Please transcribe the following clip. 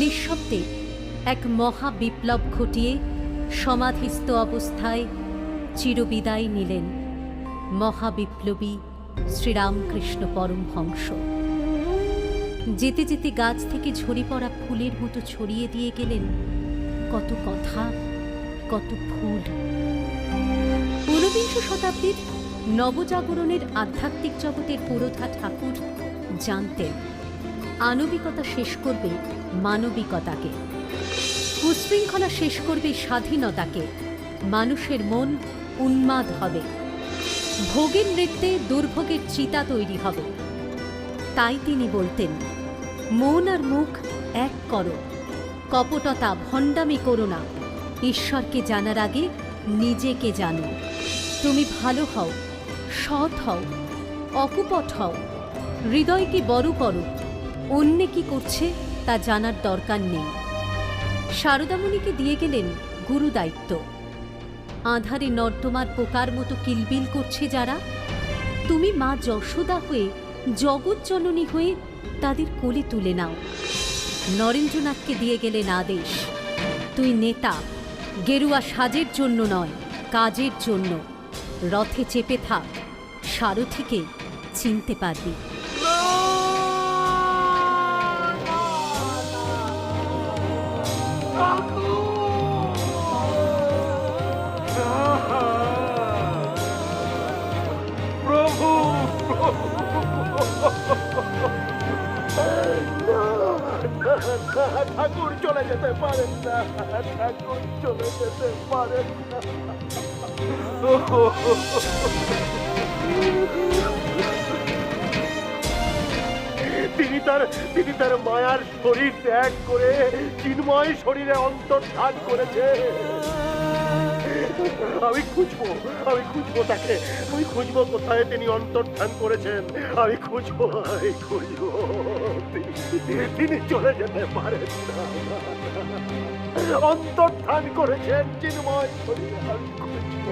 নিঃশব্দে এক মহা বিপ্লব ঘটিয়ে সমাধিস্থ অবস্থায় চিরবিদায় নিলেন মহাবিপ্লবী শ্রীরামকৃষ্ণ পরমহংস। যেতে যেতে গাছ থেকে ঝরে পড়া ফুলের মতো ছড়িয়ে দিয়ে গেলেন কত কথা, কত ফুল। ঊনবিংশ শতাব্দীর নবজাগরণের আধ্যাত্মিক জগতের পুরোধা ঠাকুর জানতেন আনবিকতা শেষ করবে মানবিকতাকে। কুশৃঙ্খলা শেষ করবে স্বাধীনতাকে। মানুষের মন উন্মাদ হবে। ভোগের নৃত্যে দুর্ভোগের চিতা তৈরি হবে। তাই তিনি বলতেন, মন আর মুখ এক করো। কপটতা ভণ্ডামি করো না। ঈশ্বরকে জানার আগে নিজেকে জানো। তুমি ভালো হও, সৎ হও, অকুপট হও। হৃদয়কে বড় করো। অন্যে কি করছে তা জানার দরকার নেই। শারদামণিকে দিয়ে গেলেন গুরু দায়িত্ব। আধারে নর্দমার পোকার মতো কিলবিল করছে যারা। তুমি মা যশোদা হয়ে জগৎ জননী হয়ে তাদের কোলে তুলে নাও। নরেন্দ্রনাথকে দিয়ে গেলেন আদেশ। তুই নেতা, গেরুয়া সাজের জন্য নয়, কাজের জন্য। রথে চেপে থাক, সারথিকে চিনতে পারবি। ঠাকুর চলে যেতে পারেন না ঠাকুর চলে যেতে পারেন না। তিনি তার মায়ার শরীর ত্যাগ করে চিন্ময় শরীরে অন্তর্ধান করেছে। আমি খুঁজবো আমি খুঁজবো তাকে। আমি খুঁজবো কোথায় তিনি অন্তর্ধান করেছেন। আমি খুঁজবো আমি খুঁজবো। তিনি- চলে যেতে পারেন না। অন্তর্ধান করেছেন চিন্ময় শরীরে, আমি খুঁজবো।